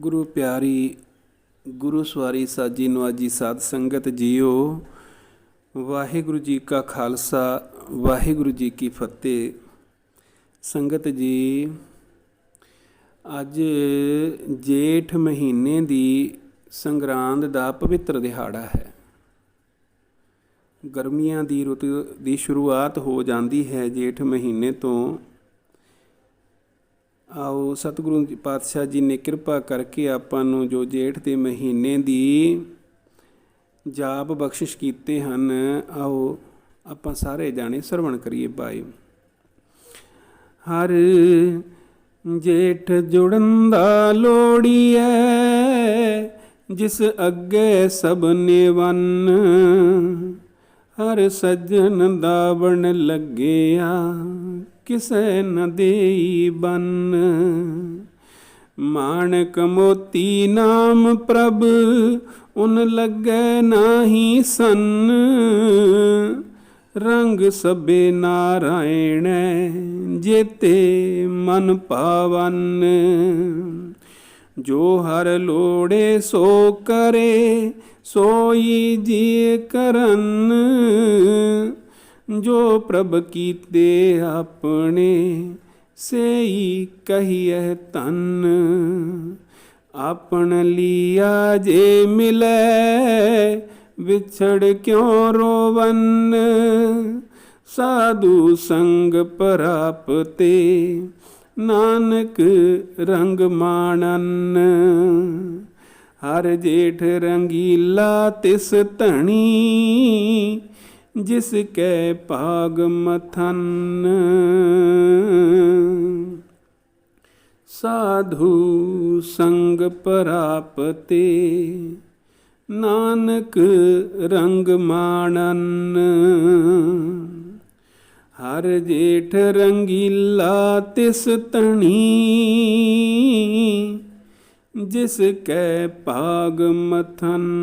ਗੁਰੂ ਪਿਆਰੀ, ਗੁਰੂ ਸਵਾਰੀ ਸਾਜੀ ਨਵਾਜੀ ਸਾਧ ਸੰਗਤ ਜੀਓ। ਵਾਹਿਗੁਰੂ ਜੀ ਕਾ ਖਾਲਸਾ, ਵਾਹਿਗੁਰੂ ਜੀ ਕੀ ਫਤਿਹ। ਸੰਗਤ ਜੀ, ਅੱਜ ਜੇਠ ਮਹੀਨੇ ਦੀ ਸੰਗਰਾਂਦ ਦਾ ਪਵਿੱਤਰ ਦਿਹਾੜਾ ਹੈ। ਗਰਮੀਆਂ ਦੀ ਰੁੱਤ ਦੀ ਸ਼ੁਰੂਆਤ ਹੋ ਜਾਂਦੀ ਹੈ ਜੇਠ ਮਹੀਨੇ ਤੋਂ। ਆਓ ਸਤਿਗੁਰੂ ਜੀ ਪਾਤਸ਼ਾਹ ਜੀ ਨੇ ਕਿਰਪਾ ਕਰਕੇ ਆਪਾਂ ਨੂੰ ਜੋ ਜੇਠ ਦੇ ਮਹੀਨੇ ਦੀ ਜਾਪ ਬਖਸ਼ਿਸ਼ ਕੀਤੇ ਹਨ, ਆਓ ਆਪਾਂ ਸਾਰੇ ਜਾਣੇ ਸਰਵਣ ਕਰੀਏ ਬਾਈ। ਹਰ ਜੇਠ ਜੁੜਨ ਦਾ ਲੋੜੀਐ ਜਿਸ ਅੱਗੇ ਸਭ ਨੇ ਵੰਨ। ਹਰ ਸੱਜਣ ਦਾ ਬਣ ਲੱਗਿਆ, ਕਿਸੈ ਨ ਦੇਈ ਬੰਨ। ਮਾਣਕ ਮੋਤੀ ਨਾਮ ਪ੍ਰਭ, ਉਨ ਲੱਗੈ ਨਾਹੀ ਸੰਨ। ਰੰਗ ਸਭੇ ਨਾਰਾਇਣੈ, ਜੇਤੇ ਮਨ ਪਾਵਨ। ਜੋ ਹਰ ਲੋੜੇ ਸੋ ਕਰੇ, ਸੋਈ ਜੀ ਕਰਨ। ਜੋ ਪ੍ਰਭ ਕੀਤੇ ਆਪਣੇ, ਸੇਈ ਕਹੀਐ ਤਨ ਆਪਣ ਲੀਆ ਜੇ ਮਿਲੈ, ਵਿਛੜ ਕਿਉ ਰੋਵਨ? ਸਾਧੂ ਸੰਗ ਪ੍ਰਾਪਤੇ ਨਾਨਕ ਰੰਗ ਮਾਣਨ। ਹਰ ਜੇਠ ਰੰਗੀਲਾ ਤਿਸ ਧਣੀ, ਜਿਸ ਕੈ ਭਾਗ ਮਥਨ। ਸਾਧੂ ਸੰਗ ਪ੍ਰਾਪਤੇ, ਨਾਨਕ ਰੰਗ ਮਾਣਨ। ਹਰ ਜੇਠ ਰੰਗੀਲਾ ਤਿਸ ਤਣੀ। ਜਿਸ ਕੈ ਭਾਗ ਮਥਨ।